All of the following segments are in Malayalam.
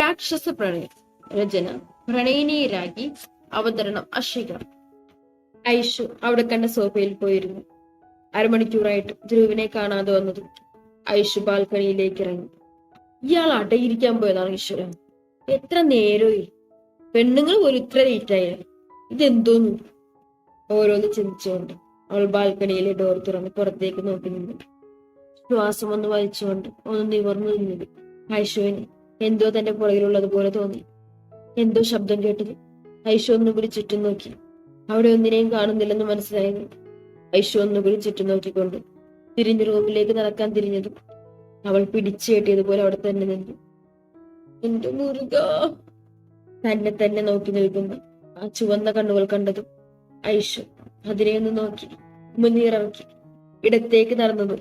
രാക്ഷസ പ്രണയം രചന. പ്രണയിനി രാഗി അവതരണം അശ്വികം ഐഷു അവിടെ കണ്ട സോഫയിൽ പോയിരുന്നു. അരമണിക്കൂറായിട്ട് ധ്രുവിനെ കാണാതെ വന്നതും ഐഷു ബാൽക്കണിയിലേക്ക് ഇറങ്ങി. ഇയാൾ അടയിരിക്കാൻ പോയതാണ് ഈശ്വര. എത്ര നേരമായി പെണ്ണുങ്ങൾ പോലും ഇത്ര ലേറ്റായ ഇതെന്തോന്നു? ഓരോന്ന് ചിന്തിച്ചുകൊണ്ട് അവൾ ബാൽക്കണിയിലെ ഡോർ തുറന്ന് പുറത്തേക്ക് നോക്കി നിന്നു. ശ്വാസം ഒന്ന് വലിച്ചുകൊണ്ട് ഒന്ന് നിവർന്നു നിന്നത് ഐഷുവിന് എന്തോ തന്റെ പുറകിലുള്ളത് പോലെ തോന്നി. എന്തോ ശബ്ദം കേട്ടത്. ഐഷു ഒന്നുകൂടി ചുറ്റും നോക്കി. അവിടെ ഒന്നിനെയും കാണുന്നില്ലെന്ന് മനസ്സിലായത് ഐഷു ഒന്നുകൂടി ചുറ്റും നോക്കിക്കൊണ്ട് തിരിഞ്ഞ് റൂമിലേക്ക് നടക്കാൻ തിരിഞ്ഞതും അവൾ പിടിച്ചു കെട്ടിയതുപോലെ അവിടെ തന്നെ നിന്നു. എന്റെ മുരുക. തന്നെ തന്നെ നോക്കി നിൽക്കുന്ന. ആ ചുവന്ന കണ്ണുകൾ കണ്ടതും ഐഷു അതിനെ ഒന്ന് നോക്കി മുന്നീറിറക്കി ഇടത്തേക്ക് നടന്നതും.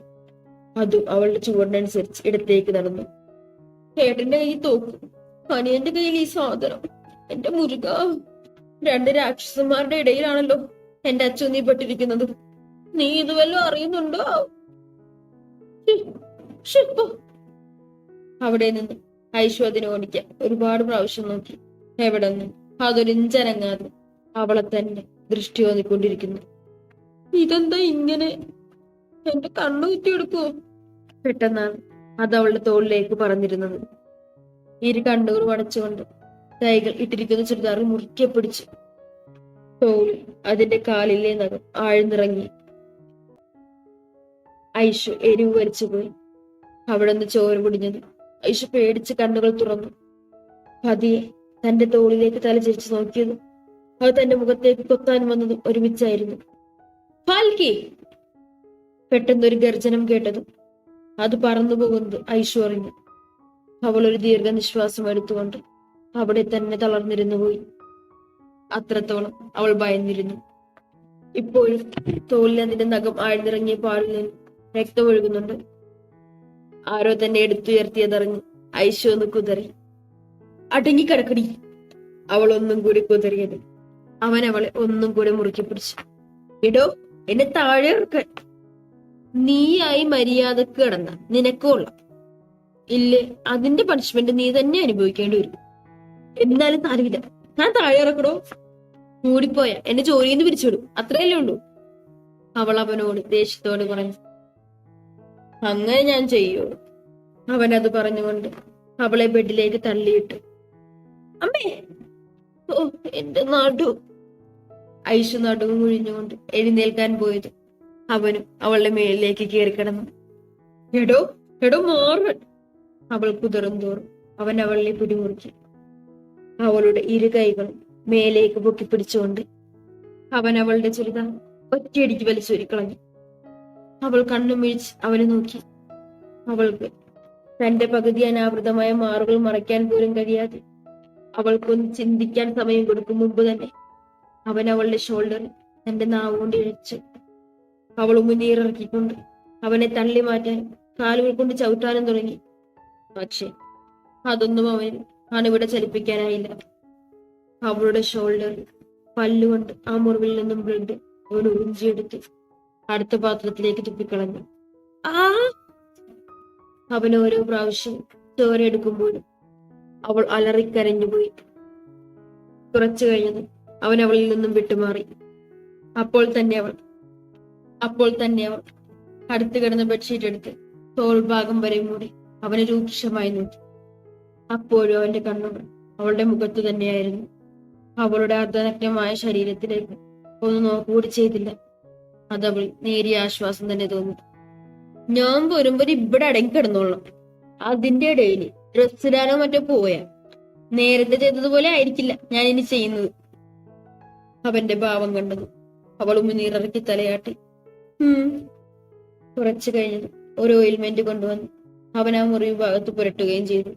അതും അവളുടെ ചുവടിനനുസരിച്ച് ഇടത്തേക്ക് നടന്നു. ചേട്ടന്റെ കയ്യിൽ തോക്കും. അനിയന്റെ കയ്യിൽ ഈ സാധനം. എന്റെ മുരുക. രണ്ട് രാക്ഷസന്മാരുടെ ഇടയിലാണല്ലോ എന്റെ അച്ഛൻ നീ പെട്ടിരിക്കുന്നത്. നീ ഇത് വല്ലതും അറിയുന്നുണ്ടോ അവിടെ നിന്ന് ഐശ്വതിനെ ഓടിക്കാൻ ഒരുപാട് പ്രാവശ്യം നോക്കി. എവിടെ നിന്ന്? അതൊരിഞ്ചനങ്ങാതെ അവളെ തന്നെ ദൃഷ്ടി ഓന്നിക്കൊണ്ടിരിക്കുന്നു ഇതെന്താ ഇങ്ങനെ? എന്റെ കണ്ണു കുത്തിയെടുക്കുവോ പെട്ടെന്നാണ് അത് അവളുടെ തോളിലേക്ക് പറഞ്ഞിരുന്നത് ഇരു കണ്ണുകൾ വടച്ചുകൊണ്ട് കൈകൾ ഇട്ടിരിക്കുന്ന ചുരിദാറിൽ മുറുക്കെ പിടിച്ചു തോൾ അതിന്റെ കാലിലെ നഖം ആഴ്ന്നിറങ്ങി. ഐഷു എരിവ് വലിച്ചുപോയി അവിടെ നിന്ന് ചോര പൊടിഞ്ഞത്. ഐഷു പേടിച്ച് കണ്ണുകൾ തുറന്നു. പതിയെ തന്റെ തോളിലേക്ക് തല ചിരിച്ചു നോക്കിയതും അത് തന്റെ മുഖത്തേക്ക് കൊത്താൻ വന്നതും ഒരുമിച്ചായിരുന്നു. പെട്ടെന്നൊരു ഗർജനം കേട്ടതും അത് പറന്നു പോകുന്നത് ഐശ്വര്യം അവൾ ഒരു ദീർഘനിശ്വാസം എടുത്തുകൊണ്ട് അവിടെ തന്നെ തളർന്നിരുന്നു പോയി. അത്രത്തോളം അവൾ ഭയന്നിരുന്നു. ഇപ്പോഴും തോളിൽ അതിന്റെ നഖം ആഴ്ന്നിറങ്ങിയ പാടിൽ നിന്ന് രക്തം ഒഴുകുന്നുണ്ട്. ആരോ തന്നെ എടുത്തുയർത്തിയതറിഞ്ഞ് ഐശു ഒന്ന് കുതറി. അടങ്ങിക്കിടക്കടി. അവൾ ഒന്നും കൂടി കുതറിയത്. അവൻ അവളെ ഒന്നും കൂടി മുറുക്കി പിടിച്ചു. എടോ എന്നെ താഴെ നീയായി മര്യാദയ്ക്ക് കിടന്ന നിനക്കുള്ള ഇല്ലേ അതിന്റെ പണിഷ്മെന്റ് നീ തന്നെ അനുഭവിക്കേണ്ടി വരും. എന്നാലും താരമില്ല ഞാൻ താഴെ ഇറക്കടോ. കൂടിപ്പോയ എന്റെ ജോലിയിൽ നിന്ന് പിരിച്ചുവിടും. അത്രയല്ലേ ഉള്ളൂ. അവൾ അവനോട് ദേഷ്യത്തോട് പറഞ്ഞു. അങ്ങനെ ഞാൻ ചെയ്യൂ അവൻ അത് പറഞ്ഞുകൊണ്ട് അവളെ ബെഡിലേക്ക് തള്ളിയിട്ടു. അമ്മേ ഓ എന്റെ നടു. ഐഷു നടുവും മുഴിഞ്ഞുകൊണ്ട് എഴുന്നേൽക്കാൻ പോയത്. അവനും അവളുടെ മേളിലേക്ക് കയറി കിടന്നു. എടോ എടോ മാറൻ അവൾ കുതിറും തോറും അവൻ അവളെ പിടിമുറുക്കി. അവളുടെ ഇരു കൈകളും മേലേക്ക് പൊക്കി പിടിച്ചുകൊണ്ട് അവൻ അവളുടെ ചുരിദാർ ഒറ്റയടിക്ക് വലിച്ചൊരിക്കളഞ്ഞു അവൾ കണ്ണുമിഴിച്ച് അവനെ നോക്കി. അവൾക്ക് തന്റെ പകുതി അനാവൃതമായ മാറുകൾ മറയ്ക്കാൻ പോലും കഴിയാതെ അവൾക്കൊന്ന് ചിന്തിക്കാൻ സമയം കൊടുക്കും മുമ്പ് തന്നെ അവൻ അവളുടെ ഷോൾഡറിൽ തന്റെ നാവുകൊണ്ട് ഇഴച്ചു. അവൾ ഉമിനീറിറക്കിക്കൊണ്ട് അവനെ തള്ളി മാറ്റാൻ കാലുകൾ കൊണ്ട് ചവിട്ടാനും തുടങ്ങി. പക്ഷേ അതൊന്നും അവൻ അണുവിടെ ചലിപ്പിക്കാനായില്ല. അവളുടെ ഷോൾഡർ പല്ലുകൊണ്ട് ആ മുറിവിൽ നിന്നും ബ്ലഡ് അവൻ ഉറിഞ്ചിയെടുത്ത് അടുത്ത പാത്രത്തിലേക്ക് തുപ്പിക്കളഞ്ഞു. ആ? അവൻ ഓരോ പ്രാവശ്യം ചോര എടുക്കുമ്പോഴും അവൾ അലറിക്കരഞ്ഞുപോയി കുറച്ചു കഴിഞ്ഞത് അവൻ അവളിൽ നിന്നും വിട്ടുമാറി. അപ്പോൾ തന്നെ അവൾ അപ്പോൾ തന്നെ അവൾ അടുത്ത് കിടന്ന ബെഡ്ഷീറ്റ് എടുത്ത് തോൾഭാഗം വരെ മൂടി അവനെ രൂക്ഷമായി നോക്കി. അപ്പോഴും അവന്റെ കണ്ണുകൾ അവളുടെ മുഖത്ത് തന്നെയായിരുന്നു. അവളുടെ അർദ്ധനഗ്നമായ ശരീരത്തിലേക്ക് ഒന്ന് നോക്കുകൂടി ചെയ്തില്ല. അതവൾ നേരിയ ആശ്വാസം തന്നെ തോന്നി. ഞാൻ വരുമ്പോൾ ഇവിടെ അടങ്ങി കിടന്നോളാം. അതിന്റെ ഇടയിൽ ഡ്രസ്സിടാനോ മറ്റോ പോയാ. നേരത്തെ ചെയ്തതുപോലെ ആയിരിക്കില്ല ഞാൻ ഇനി ചെയ്യുന്നത്. അവന്റെ ഭാവം കണ്ടത് അവൾ മുന്നീറിറക്കി തലയാട്ടി കുറച്ചു കഴിഞ്ഞ് ഒരു ഓയിൽമെന്റ് കൊണ്ടുവന്ന് അവൻ ആ മുറിവ് ഭാഗത്ത് പുരട്ടുകയും ചെയ്തു.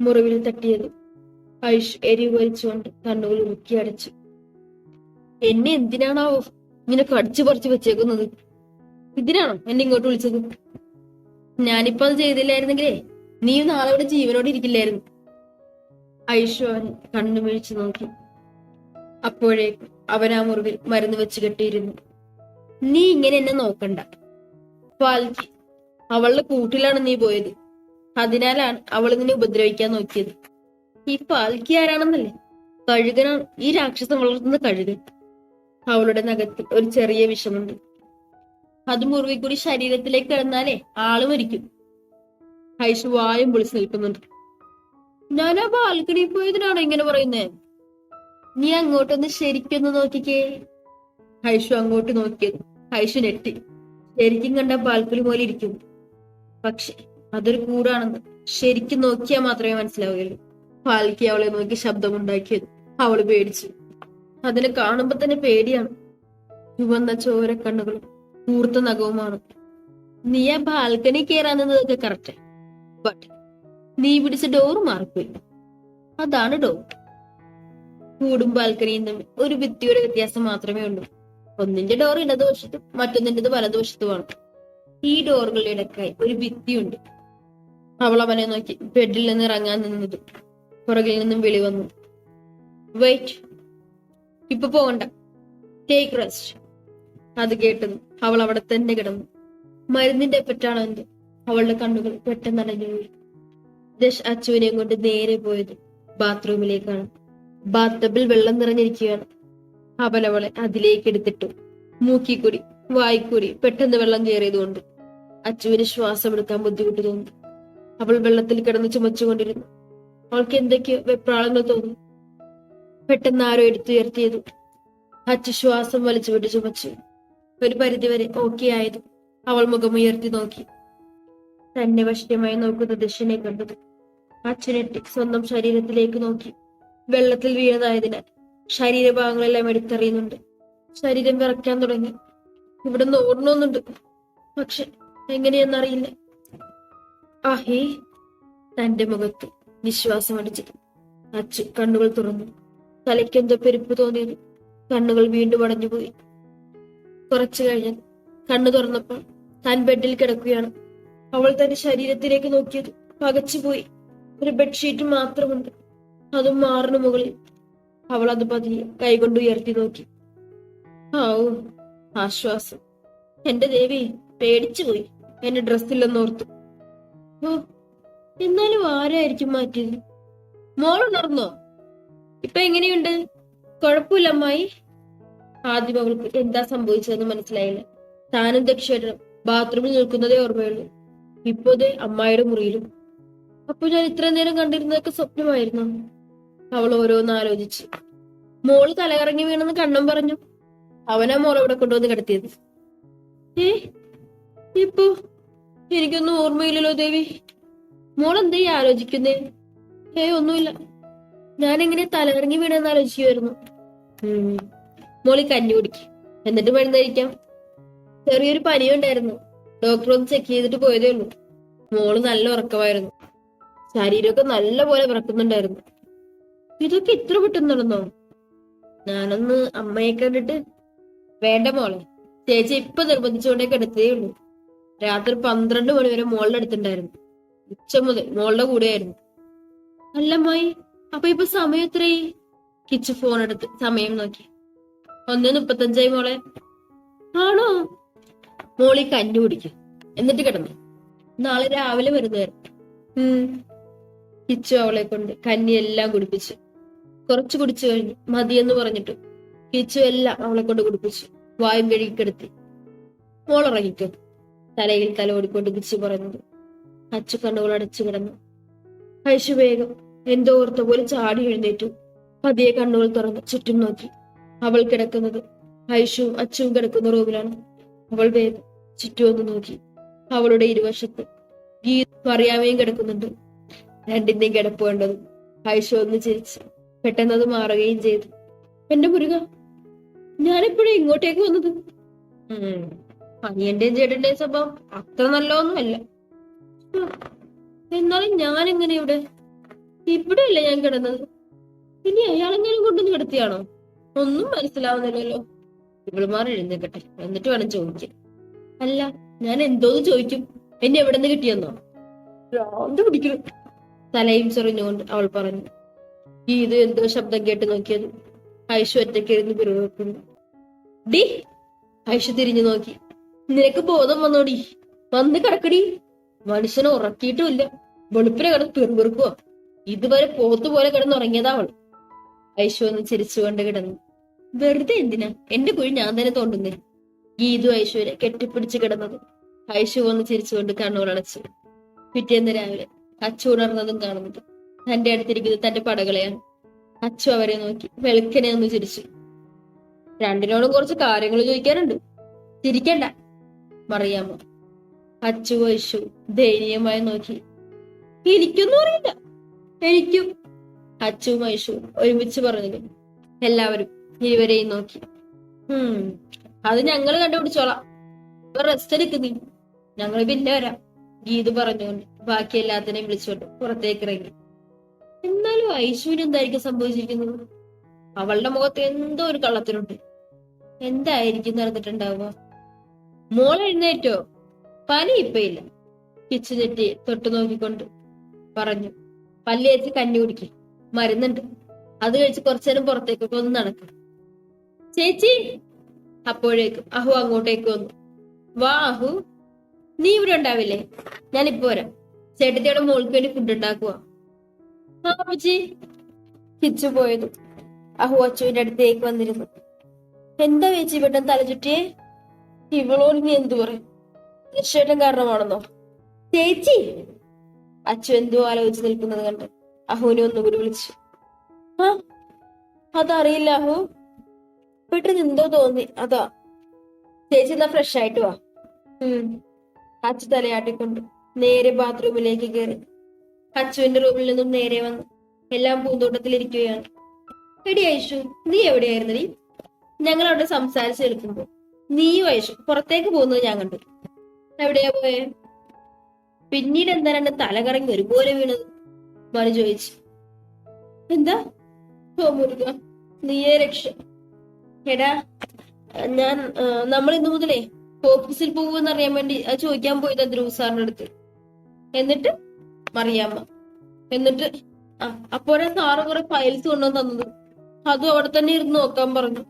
മുറിവിൽ തട്ടിയത് ഐഷ് എരിവ് വലിച്ചുകൊണ്ട് കണ്ണുകൾ ഉറുക്കി അടച്ചു. എന്നെ എന്തിനാണോ ഇങ്ങനെ കടിച്ചു പറിച്ചു വെച്ചേക്കുന്നത്? ഇതിനാണോ എന്നെ ഇങ്ങോട്ട് വിളിച്ചത്? ഞാനിപ്പോ അത് ചെയ്തില്ലായിരുന്നെങ്കിലേ നീ നാളെ ഇവിടെ ജീവനോട് ഇരിക്കില്ലായിരുന്നു. ഐഷു അവൻ കണ്ണു വീഴ്ച നോക്കി. അപ്പോഴേക്കും അവൻ ആ മുറിവിൽ മരുന്ന് വെച്ച് കെട്ടിയിരുന്നു. നീ ഇങ്ങനെ എന്നെ നോക്കണ്ട. പാൽജി അവളുടെ കൂട്ടിലാണ് നീ പോയത്. അതിനാലാണ് അവൾ നിന്നെ ഉപദ്രവിക്കാൻ നോക്കിയത്. ഈ പാൽക്കി ആരാണെന്നല്ലേ? കഴുകനാണ് ഈ രാക്ഷസം വളർത്തുന്ന കഴുകൻ അവളുടെ നഖത്തിൽ ഒരു ചെറിയ വിഷമുണ്ട്. അത് മുറിവിക്കൂടി ശരീരത്തിലേക്ക് കിടന്നാലേ ആൾ മരിക്കും. ഹൈഷു വായും പൊളിച്ച് നിൽക്കുന്നുണ്ട്. ഞാൻ ആ ബാൽക്കണി പോയതിനാണോ ഇങ്ങനെ പറയുന്നേ? നീ അങ്ങോട്ടൊന്ന് ശരിക്കൊന്ന് നോക്കിക്കേ. ഹൈഷു അങ്ങോട്ട് നോക്കിയത് ഹൈഷു നെട്ടി ശരിക്കും കണ്ട പാൽപ്പുലി പോലെ ഇരിക്കും. പക്ഷെ അതൊരു കൂടാണെന്ന് ശരിക്കും നോക്കിയാൽ മാത്രമേ മനസ്സിലാവുകയുള്ളൂ. പാൽക്കി അവളെ നോക്കി ശബ്ദമുണ്ടാക്കിയത്. അവൾ പേടിച്ചു. അതിനെ കാണുമ്പോ തന്നെ പേടിയാണ്. ചുവന്ന ചോര കണ്ണുകളും കൂർത്ത നഖവുമാണ്. നീ ആ ബാൽക്കണി കയറാൻ നിന്നതൊക്കെ കറക്റ്റ്. ബട്ട് നീ പിടിച്ച ഡോർ മാറിപ്പോയി. അതാണ് ഡോർ കൂടും ബാൽക്കണിയും തമ്മിൽ ഒരു ഭിത്തിയുടെ വ്യത്യാസം മാത്രമേ ഉള്ളൂ. ഒന്നിന്റെ ഡോർ ഇടതുവശത്തും മറ്റൊന്നിന്റെത് വലതുവശത്തുമാണ് ഈ ഡോറുകളുടെ ഇടക്കായി ഒരു ഭിത്തിയുണ്ട്. അവൾ അവനെ നോക്കി. ബെഡിൽ നിന്ന് ഇറങ്ങാൻ നിന്നത്. പുറകിൽ നിന്നും വിളി വന്നു. വെയിറ്റ് ഇപ്പൊ പോകണ്ട. ടേക്ക് റെസ്റ്റ് അത് കേട്ടതും അവൾ അവിടെ തന്നെ കിടന്നു. മരുന്നിന്റെ പെട്ടാണ് അവന്റെ അവളുടെ കണ്ണുകൾ പെട്ടെന്ന് അടഞ്ഞുപോയി ദശ് അച്ചുവിനെയും കൊണ്ട് നേരെ പോയത് ബാത്റൂമിലേക്കാണ് ബാത്തബിൽ വെള്ളം നിറഞ്ഞിരിക്കുകയാണ്. അവൻ അവളെ അതിലേക്ക് എടുത്തിട്ടു മൂക്കിക്കൂടി വായിക്കൂടി പെട്ടെന്ന് വെള്ളം കയറിയതുകൊണ്ട്. അച്ചുവിന് ശ്വാസമെടുക്കാൻ ബുദ്ധിമുട്ട് തോന്നി അവൾ വെള്ളത്തിൽ കിടന്ന് ചുമച്ചുകൊണ്ടിരുന്നു. അവൾക്ക് എന്തൊക്കെയോ വെപ്രാളങ്ങൾ തോന്നി. പെട്ടെന്ന് ആരോ എടുത്തുയർത്തിയതും അച്ചു ശ്വാസം വലിച്ചു വിട്ട് ചുമച്ചു. ഒരു പരിധിവരെ ഓക്കെ ആയതും അവൾ മുഖമുയർത്തി നോക്കി. തന്നെ വശ്യമായി നോക്കുന്ന ദശനെ കണ്ടത് അച്ഛനെട്ടി സ്വന്തം ശരീരത്തിലേക്ക് നോക്കി. വെള്ളത്തിൽ വീണതായതിനാൽ ശരീരഭാഗങ്ങളെല്ലാം എടുത്തെറിയുന്നുണ്ട്. ശരീരം വിറയ്ക്കാൻ തുടങ്ങി. ഇവിടെ നിന്ന് ഓടണമെന്നുണ്ട് പക്ഷെ എങ്ങനെയെന്നറിയില്ല. ആഹേ തന്റെ മുഖത്ത് വിശ്വാസം അടിച്ചത്. അച്ഛൻ കണ്ണുകൾ തുറന്നു. തലയ്ക്കെന്തോ പെരുപ്പ് തോന്നിയത്. കണ്ണുകൾ വീണ്ടും അടഞ്ഞുപോയി കുറച്ചു കഴിഞ്ഞ് കണ്ണു തുറന്നപ്പോൾ താൻ ബെഡിൽ കിടക്കുകയാണ്. അവൾ തന്റെ ശരീരത്തിലേക്ക് നോക്കിയത് പകച്ചുപോയി. ഒരു ബെഡ്ഷീറ്റ് മാത്രമുണ്ട്. അതും മാറിന് മുകളിൽ. അവൾ അത് പതിയെ കൈകൊണ്ട് ഉയർത്തി നോക്കി. ഓ ആശ്വാസം. എന്റെ ദേവി പേടിച്ചു പോയി. എന്റെ ഡ്രസ്സില്ലെന്നോർത്തു ഓ എന്നാലും ആരായിരിക്കും മാറ്റിയത്? മോളുണർന്നോ? ഇപ്പൊ എങ്ങനെയുണ്ട്? കുഴപ്പമില്ല അമ്മായി. ആദ്യം അവൾക്ക് എന്താ സംഭവിച്ചതെന്ന് മനസ്സിലായില്ല. താനും ദക്ഷേട്ടനും ബാത്റൂമിൽ നിൽക്കുന്നതേ ഓർമ്മയുള്ളൂ. ഇപ്പോതേ അമ്മായിയുടെ മുറിയിലും. അപ്പൊ ഞാൻ ഇത്ര നേരം കണ്ടിരുന്നതൊക്കെ സ്വപ്നമായിരുന്നു? അവൾ ഓരോന്ന് ആലോചിച്ച്. മോൾ തലകറങ്ങി വീണെന്ന് കണ്ണം പറഞ്ഞു. അവനാ മോൾ ഇവിടെ കൊണ്ടുവന്ന് കിടത്തിയത്. ഏ ഇപ്പൊ? എനിക്കൊന്നും ഓർമ്മയില്ലല്ലോ ദേവി. മോൾ എന്തേ ആലോചിക്കുന്നേ? ഏ ഒന്നുമില്ല. ഞാൻ എങ്ങനെ തലകറങ്ങി വീണെന്ന് ആലോചിക്കുമായിരുന്നു. മോളി കഞ്ഞി കുടിക്ക്. എന്നിട്ട് മരുന്നഴിക്കാം ചെറിയൊരു പനിയുണ്ടായിരുന്നു. ഡോക്ടർ ഒന്ന് ചെക്ക് ചെയ്തിട്ട് പോയതേ ഉള്ളൂ. മോൾ നല്ല ഉറക്കമായിരുന്നു. ശരീരമൊക്കെ നല്ല പോലെ വിറക്കുന്നുണ്ടായിരുന്നു. ഇതൊക്കെ ഇത്ര പെട്ടെന്ന് നടന്നോ? ഞാനൊന്ന് അമ്മയെ കണ്ടിട്ട് വേണ്ട മോളെ. ചേച്ചി ഇപ്പൊ നിർബന്ധിച്ചുകൊണ്ടേ കിടത്തേ ഉള്ളൂ. രാത്രി പന്ത്രണ്ട് മണി വരെ മോളുടെ അടുത്തുണ്ടായിരുന്നു. ഉച്ച മുതൽ മോളുടെ കൂടെയായിരുന്നു. അല്ലമ്മായി അപ്പൊ ഇപ്പൊ സമയം എത്രയായി? കിച്ചു ഫോൺ എടുത്ത് സമയം നോക്കി. ഒന്ന് മുപ്പത്തഞ്ചായി മോളെ. ആണോ? മോളി കഞ്ഞു കുടിക്കും. എന്നിട്ട് കിടന്നു. നാളെ രാവിലെ വരുന്നതായിരുന്നു. ഉം. കിച്ചു അവളെ കൊണ്ട് കഞ്ഞി എല്ലാം കുടിപ്പിച്ചു. കുറച്ച് കുടിച്ചു കഴിഞ്ഞു മതിയെന്ന് പറഞ്ഞിട്ട് കിച്ചു എല്ലാം അവളെ കൊണ്ട് കുടിപ്പിച്ചു. വായും കഴുകിക്കെടുത്തി ഉറങ്ങിക്കോ. തലയിൽ തല ഓടിക്കൊണ്ട് കിച്ചു പറഞ്ഞു അച്ചു കണ്ണുകൾ അടച്ചു കിടന്നു. ഹൈഷു വേഗം എന്തോ ഓർത്ത പോലെ ചാടി എഴുന്നേറ്റു. പതിയെ കണ്ണുകൾ തുറന്ന് ചുറ്റും നോക്കി. അവൾ കിടക്കുന്നത് ഐഷുവും അച്ചുവും കിടക്കുന്ന റൂമിലാണ്. അവൾ വേഗം ചുറ്റും ഒന്ന് നോക്കി. അവളുടെ ഇരുവശത്ത് ഗീത പറയാമേയും കിടക്കുന്നുണ്ട്. രണ്ടിന്റെയും കിടപ്പ് കണ്ടത് ഐഷു ഒന്ന് ചിരിച്ച്. പെട്ടെന്ന് അത് മാറുകയും ചെയ്തു. എന്റെ മുരുക ഞാനെപ്പോഴും ഇങ്ങോട്ടേക്ക് വന്നത്. അനിയന്റെയും ചേട്ടന്റെയും സ്വഭാവം അത്ര നല്ലതൊന്നുമല്ല. എന്നാലും ഞാൻ എങ്ങനെ ഇവിടെ? ഇവിടെ അല്ലേ ഞാൻ കിടന്നത്. ഇനി അയാളെങ്ങാനും കൊണ്ടുവന്ന് കിടത്തിയാണോ? ഒന്നും മനസ്സിലാവുന്നില്ലല്ലോ. ഇവളുമാർ എഴുന്നേക്കട്ടെ എന്നിട്ട് വേണം ചോദിക്കാൻ. അല്ല ഞാൻ എന്തോന്ന് ചോദിക്കും. എന്നെ എവിടെ നിന്ന് കിട്ടിയെന്നോ? ഭ്രാന്ത് തലയും ചെറിഞ്ഞുകൊണ്ട് അവൾ പറഞ്ഞു. ഗീത എന്തോ ശബ്ദം കേട്ട് നോക്കിയത് ഐഷു ഒറ്റയ്ക്ക് ഇരുന്ന് ഡി ഐഷു തിരിഞ്ഞു നോക്കി. നിനക്ക് ബോധം വന്നോടി. വന്ന് കിടക്കടി. മനുഷ്യനെ ഉറക്കിയിട്ടുമില്ല. വെളുപ്പിനെ കിടന്ന് പിറുപിറുക്കുവോ. ഇതുവരെ പോത്തുപോലെ കിടന്നുറങ്ങിയതാ അവൾ. ഐശു ഒന്ന് ചിരിച്ചുകൊണ്ട് കിടന്നു. വെറുതെ എന്തിനാ? എന്റെ കുഴി ഞാൻ തന്നെ തോണ്ടുന്നേ. ഗീതു ഐശുവിനെ കെട്ടിപ്പിടിച്ച് കിടന്നത്. ഐശു ഒന്ന് ചിരിച്ചുകൊണ്ട് കണ്ണുകളടച്ചു പിറ്റേന്ന് രാവിലെ അച്ചുണർന്നതും കാണുന്നത്. തന്റെ അടുത്തിരിക്കുന്നത് തന്റെ പടകളെയാണ് അച്ചു അവരെ നോക്കി വെളുക്കനെ ഒന്ന് ചിരിച്ചു. രണ്ടിനോടും കുറച്ച് കാര്യങ്ങൾ ചോദിക്കാനുണ്ട് ചിരിക്കണ്ട മറിയാമോ അച്ചു വൈശു ദയനീയമായി നോക്കി. എനിക്കൊന്നും അറിയില്ല. എനിക്കും. അച്ചു വൈശു ഒരുമിച്ച് പറഞ്ഞു എല്ലാവരും ഇരുവരെയും നോക്കി. ഉം അത് ഞങ്ങൾ കണ്ടുപിടിച്ചോളാം. ഇപ്പൊ റെസ്റ്റ് എടുക്കുന്നു ഞങ്ങൾ പിന്നെ വരാം. ഗീത് പറഞ്ഞുകൊണ്ട് ബാക്കി എല്ലാത്തിനെയും വിളിച്ചുകൊണ്ട് പുറത്തേക്ക് ഇറങ്ങി. എന്നാലും ഐശുവിന് എന്തായിരിക്കും സംഭവിച്ചിരിക്കുന്നത്? അവളുടെ മുഖത്ത് എന്തോ ഒരു കള്ളത്തിനുണ്ട് എന്തായിരിക്കും നടന്നിട്ടുണ്ടാവുക? മോൾ എഴുന്നേറ്റോ? പനി ഇപ്പൊ ഇല്ല കിച്ചു തെറ്റി തൊട്ടു നോക്കിക്കൊണ്ട് പറഞ്ഞു. പല്ലി വെച്ച് കഞ്ഞി കുടിക്കും. മരുന്നുണ്ട്. അത് കഴിച്ച് കുറച്ചു നേരം പുറത്തേക്കൊക്കെ ഒന്ന് നടക്കും. ചേച്ചി! അപ്പോഴേക്കും അഹു അങ്ങോട്ടേക്ക് വന്നു. വാ അഹു. നീ ഇവിടെ ഉണ്ടാവില്ലേ? ഞാൻ ഇപ്പൊ വരാം. ചേട്ടത്തിയുടെ മോൾക്ക് വേണ്ടി ഫുഡ് ഉണ്ടാക്കുക അപ്പച്ചി കിച്ചു പോയത് അഹു അടുത്തേക്ക് വന്നിരുന്നു. എന്താ ചേച്ചി പെട്ടെന്ന് തല ചുറ്റിയേ? ഇവളോട് നീ എന്തു പറയും? തീർച്ചയായിട്ടും കാരണമാണെന്നോ? ചേച്ചി! അച്ഛൻ എന്തോ ആലോചിച്ച് നിൽക്കുന്നത് കണ്ട് അഹുവിനെ ഒന്നുകൂടി വിളിച്ചു. ആ അതറിയില്ല അഹു. പെട്ടെന്ന് എന്തോ തോന്നി. അതാ. ചേച്ചി എന്നാ ഫ്രഷ് ആയിട്ട് വാ അച്ചു തലയാട്ടിക്കൊണ്ട് നേരെ ബാത്റൂമിലേക്ക് കയറി അച്ചുവിന്റെ റൂമിൽ നിന്നും നേരെ വന്നു എല്ലാം പൂന്തോട്ടത്തിലിരിക്കുകയാണ് എടി ഐഷു നീ എവിടെയായിരുന്നടി ഞങ്ങൾ അവിടെ സംസാരിച്ചു നിൽക്കുമ്പോ. നീയും ഐഷു പുറത്തേക്ക് പോകുന്നത് ഞാൻ കണ്ടു. എവിടെയാ പോയേ? പിന്നീട് എന്താ രണ്ട് തല കറങ്ങി ഒരുപോലെ വീണത്? മനു ചോദിച്ചു. എന്താ? ഓ മുരുക നീയേ രക്ഷ. എടാ ഞാൻ നമ്മൾ ഇന്നു മുതലേ ഓഫീസിൽ പോകുമെന്ന് അറിയാൻ വേണ്ടി ചോദിക്കാൻ പോയത് ധ്രുവ് സാറിന്റെ അടുത്ത്. എന്നിട്ട്? മറിയാമ്മ എന്നിട്ട് ആ അപ്പോഴാ സാറ് കുറെ ഫയൽസ് കൊണ്ടുവന്ന് തന്നത്. അതും അവിടെ തന്നെ ഇരുന്ന് നോക്കാൻ പറഞ്ഞു.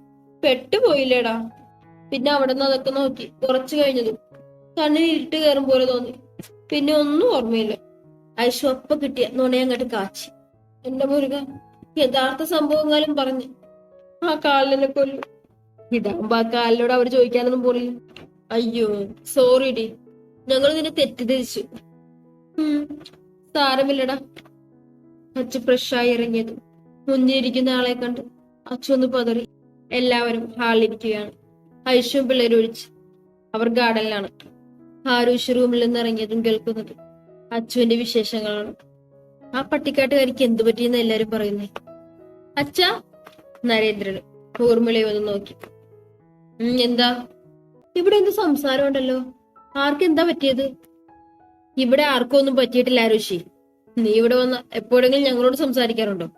പെട്ടുപോയില്ലേടാ. പിന്നെ അവിടെ നിന്ന് അതൊക്കെ നോക്കി. കുറച്ചു കഴിഞ്ഞതും. കണ്ണിൽ ഇരുട്ട് കയറും പോലെ തോന്നി. പിന്നെ ഒന്നും ഓർമ്മയില്ല. ഐശു അപ്പ കിട്ടിയ നുണയങ്ങോട്ട് കാച്ചി. എന്റെ മുരുക യഥാർത്ഥ സംഭവങ്ങളും പറഞ്ഞു. ആ കാലിനെ കൊല്ലു ഇതാകുമ്പോ ആ കാലിനോട് അവർ ചോദിക്കാനൊന്നും പോലില്ല. അയ്യോ സോറി ഡി ഞങ്ങൾ നിന്നെ തെറ്റിദ്ധരിച്ചു. ഉം, സാരമില്ലടാ അച്ഛൻ ഫ്രഷായി ഇറങ്ങിയത്. മുന്നിരിക്കുന്ന ആളെ കണ്ട് അച്ഛൻ ഒന്ന് പതറി എല്ലാവരും ഹാളിലിരിക്കുകയാണ് ഐശുവും പിള്ളേരൊഴിച്ച് അവർ ഗാർഡനിലാണ്. ഹാരൂഷ് റൂമിൽ നിന്ന് ഇറങ്ങിയതും കേൾക്കുന്നത് അച്ചുവിന്റെ വിശേഷങ്ങളാണ്. ആ പട്ടിക്കാട്ടുകാരിക്ക് എന്തു പറ്റിയെന്ന് എല്ലാരും പറയുന്നേ? അച്ഛ നരേന്ദ്രൻ ഊർമിളയെ ഒന്ന് നോക്കി. "ഉം, എന്താ? ഇവിടെ എന്ത് സംസാരം ഉണ്ടല്ലോ? ആർക്കെന്താ പറ്റിയത്? ഇവിടെ ആർക്കും ഒന്നും പറ്റിയിട്ടില്ല ഋഷി. നീ ഇവിടെ വന്ന എപ്പോഴെങ്കിലും ഞങ്ങളോട് സംസാരിക്കാറുണ്ടോ?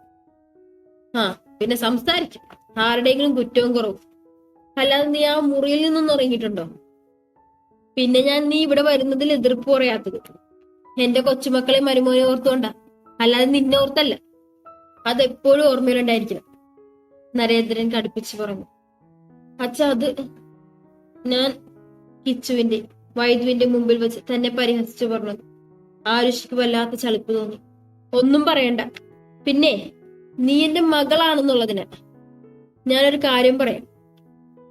ആ പിന്നെ സംസാരിക്കും. ആരുടെയെങ്കിലും കുറ്റവും കുറവും. അല്ലാതെ നീ ആ മുറിയിൽ നിന്നൊന്നും ഇറങ്ങിയിട്ടുണ്ടോ? പിന്നെ ഞാൻ നീ ഇവിടെ വരുന്നതിൽ എതിർപ്പ് പറയാത്തത്. എന്റെ കൊച്ചുമക്കളെ മരുമോനെ ഓർത്തുകൊണ്ടാ അല്ലാതെ നിന്നെ ഓർത്തല്ല. അതെപ്പോഴും ഓർമ്മയിലുണ്ടായിരിക്കണം. നരേന്ദ്രൻ കടുപ്പിച്ചു പറഞ്ഞു. അച്ഛ അത് ഞാൻ കിച്ചുവിന്റെ വൈദ്യുവിന്റെ മുമ്പിൽ വെച്ച് തന്നെ പരിഹസിച്ചു പറഞ്ഞു. ആരുഷിക്ക് വല്ലാത്ത ചളിപ്പ് തോന്നി. ഒന്നും പറയണ്ട. പിന്നെ നീ എന്റെ മകളാണെന്നുള്ളതിന് ഞാനൊരു കാര്യം പറയാം.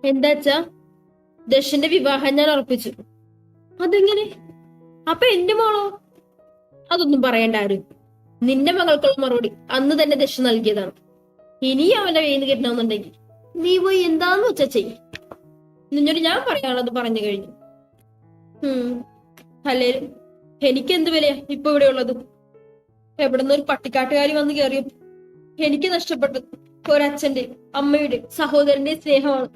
എന്താച്ചാ ദക്ഷന്റെ വിവാഹം ഞാൻ ഉറപ്പിച്ചു. അതെങ്ങനെ? അപ്പൊ എന്റെ മോളോ? അതൊന്നും പറയണ്ട ആരും. നിന്റെ മകൾക്കുള്ള മറുപടി അന്ന് തന്നെ ദക്ഷ നൽകിയതാണ്. ഇനി അവന്റെ വെയിൽ കിട്ടണമെന്നുണ്ടെങ്കിൽ നീ പോയി എന്താന്ന് വെച്ചാ ചെയ്യും. നിന്നോട് ഞാൻ പറയാനുള്ളത് പറഞ്ഞു കഴിഞ്ഞു. അല്ലേലും എനിക്ക് എന്ത് വിലയാ ഇപ്പൊ ഇവിടെ ഉള്ളത്? എവിടുന്ന് ഒരു പട്ടിക്കാട്ടുകാരി വന്ന് കയറിയപ്പോ എനിക്ക് നഷ്ടപ്പെട്ടത് ഒരച്ഛന്റെ അമ്മയുടെ സഹോദരന്റെ സ്നേഹമാണ്.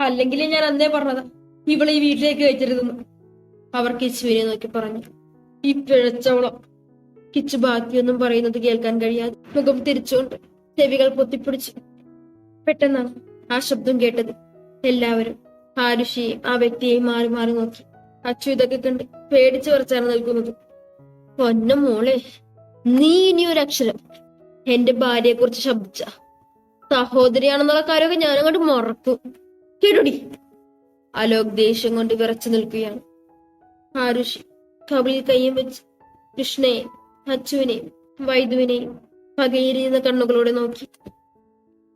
അല്ലെങ്കിൽ ഞാൻ അന്നേ പറഞ്ഞതാ ഇവളെ ഈ വീട്ടിലേക്ക് കയറ്റരുതെന്ന്. അവർ കിച്ചുവിനെ നോക്കി പറഞ്ഞു. ഈ പിഴച്ചവളം കിച്ചു ബാക്കിയൊന്നും പറയുന്നത് കേൾക്കാൻ കഴിയാതെ മുഖം തിരിച്ചുകൊണ്ട് ചെവികൾ പൊത്തിപ്പിടിച്ചു പെട്ടെന്നാണ് ആ ശബ്ദം കേട്ടത്. എല്ലാവരും ആരുഷിയെയും ആ വ്യക്തിയെയും മാറി മാറി നോക്കി. അച്ചു ഇതൊക്കെ കണ്ട് പേടിച്ചു കുറച്ചാണ് നിൽക്കുന്നത്. പൊന്ന മോളെ നീ ഇനി ഒരു അക്ഷരം. എന്റെ ഭാര്യയെ കുറിച്ച് ശബ്ദിച്ച. സഹോദരിയാണെന്നുള്ള കാര്യമൊക്കെ ഞാനങ്ങോട്ട് മറക്കും കേടുടി. അലോക് ദേഷ്യം കൊണ്ട് വിറച്ചു നിൽക്കുകയാണ്. ആരുഷി കബളിൽ കയ്യും വെച്ച് കൃഷ്ണയെ അച്ചുവിനെയും വൈദുവിനെയും പകയിരിയുന്ന കണ്ണുകളോടെ നോക്കി.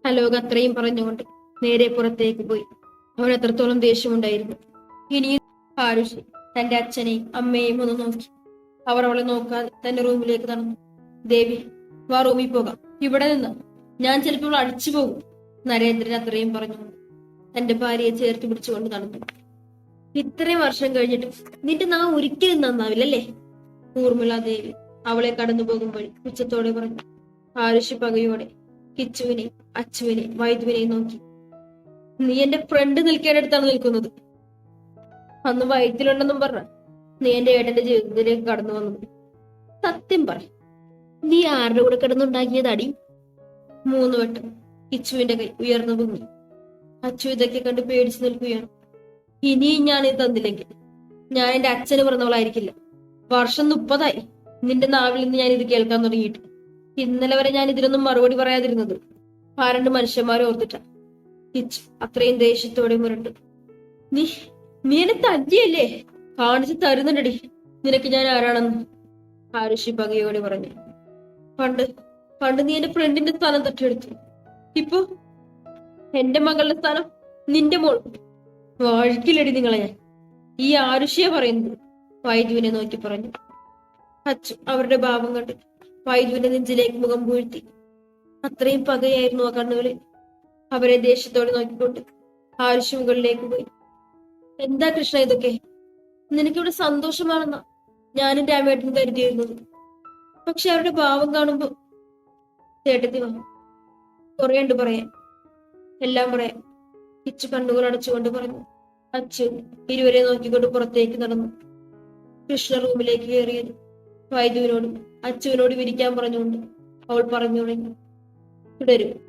അലോക് അത്രയും പറഞ്ഞുകൊണ്ട് നേരെ പുറത്തേക്ക് പോയി. അവൻ എത്രത്തോളം ദേഷ്യമുണ്ടായിരുന്നു. ഇനിയും ആരുഷി തന്റെ അച്ഛനെയും അമ്മയെയും ഒന്ന് നോക്കി. അവർ അവളെ നോക്കാതെ തന്റെ റൂമിലേക്ക് നടന്നു. ദേവി വാ റൂമിൽ പോകാം. ഇവിടെ നിന്ന്. ഞാൻ ചിലപ്പോൾ അടിച്ചു പോകും നരേന്ദ്രൻ അത്രയും പറഞ്ഞു. തന്റെ ഭാര്യയെ ചേർത്ത് പിടിച്ചുകൊണ്ട് നടന്നു. ഇത്രയും വർഷം കഴിഞ്ഞിട്ട് നിന്റെ നാ ഒരിക്കലും നന്നാവില്ലല്ലേ? ഊർമിള ദേവി അവളെ കടന്നു പോകും വഴി ഉച്ചത്തോടെ പറഞ്ഞു. ആരുഷി പകയോടെ കിച്ചുവിനെ അച്ചുവിനെ വൈദ്യുവിനെ നോക്കി. നീ എന്റെ ഫ്രണ്ട് നിൽക്കേണ്ടടുത്താണ് നിൽക്കുന്നത്. അന്ന് വയറ്റിലുണ്ടെന്നും പറഞ്ഞ നീ എന്റെ ഏട്ടന്റെ ജീവിതത്തിലേക്ക് കടന്നു വന്നു. സത്യം പറ നീ ആരുടെ കൂടെ കിടന്നുണ്ടാക്കിയത് അടി മൂന്ന് വട്ടം കിച്ചുവിന്റെ കൈ ഉയർന്നു പൊങ്ങി അച്ചു ഇതൊക്കെ കണ്ട് പേടിച്ചു നിൽക്കുകയാണ്. ഇനിയും ഞാൻ ഇത് തന്നില്ലെങ്കിൽ ഞാൻ എന്റെ അച്ഛന് പറഞ്ഞവളായിരിക്കില്ല വർഷം മുപ്പതായി നിന്റെ നാവിൽ നിന്ന് ഞാൻ ഇത് കേൾക്കാൻ തുടങ്ങിയിട്ട്. ഇന്നലെ വരെ ഞാൻ ഇതിനൊന്നും മറുപടി പറയാതിരുന്നത്. ആ രണ്ട് മനുഷ്യന്മാരെ ഓർത്തിട്ട. കിച്ചു അത്രയും ദേഷ്യത്തോടെ മുരണ്ടു. നീ നീ എന്നെ കാണിച്ചു തരുന്നുണ്ടടി. നിനക്ക് ഞാൻ ആരാണെന്ന്? ആരുഷി പകയോടെ പറഞ്ഞു. പണ്ട് പണ്ട് നീ എന്റെ ഫ്രണ്ടിന്റെ സ്ഥാനം തട്ടിയെടുത്തു. ഇപ്പൊ? എന്റെ മകളുടെ സ്ഥാനം നിന്റെ മോൾ. വഴുക്കിലടി നിങ്ങളെ ഞാൻ. ഈ ആരുഷിയെ പറയുന്നത്? വൈദ്യുവിനെ നോക്കി പറഞ്ഞു. അച്ഛൻ അവരുടെ ഭാവം കണ്ട് വൈദ്യുവിന്റെ നെഞ്ചിലേക്ക് മുഖം പൂഴ്ത്തി അത്രയും പകയായിരുന്നു ആ കണ്ണുകളിൽ. അവരെ ദേഷ്യത്തോടെ നോക്കിക്കൊണ്ട് ആരുഷി മുകളിലേക്ക് പോയി. എന്താ കൃഷ്ണ ഇതൊക്കെ? നിനക്കിവിടെ സന്തോഷമാണെന്ന? ഞാനും രാമേട്ടൻ കരുതിയിരുന്നത്. പക്ഷെ അവരുടെ ഭാവം കാണുമ്പോ ചേട്ടത്തി വന്നു. കുറേയുണ്ട് പറയാൻ. എല്ലാം പറയാൻ. കിച്ചു കണ്ണുകൾ അടച്ചുകൊണ്ട് പറഞ്ഞു. അച്ഛൻ ഇരുവരെ നോക്കിക്കൊണ്ട് പുറത്തേക്ക് നടന്നു. കൃഷ്ണ റൂമിലേക്ക് കയറിയത് വൈദ്യുവിനോടും അച്ഛുവിനോട് വിരിക്കാൻ പറഞ്ഞുകൊണ്ട് അവൾ പറഞ്ഞു തുടങ്ങി. തുടരും.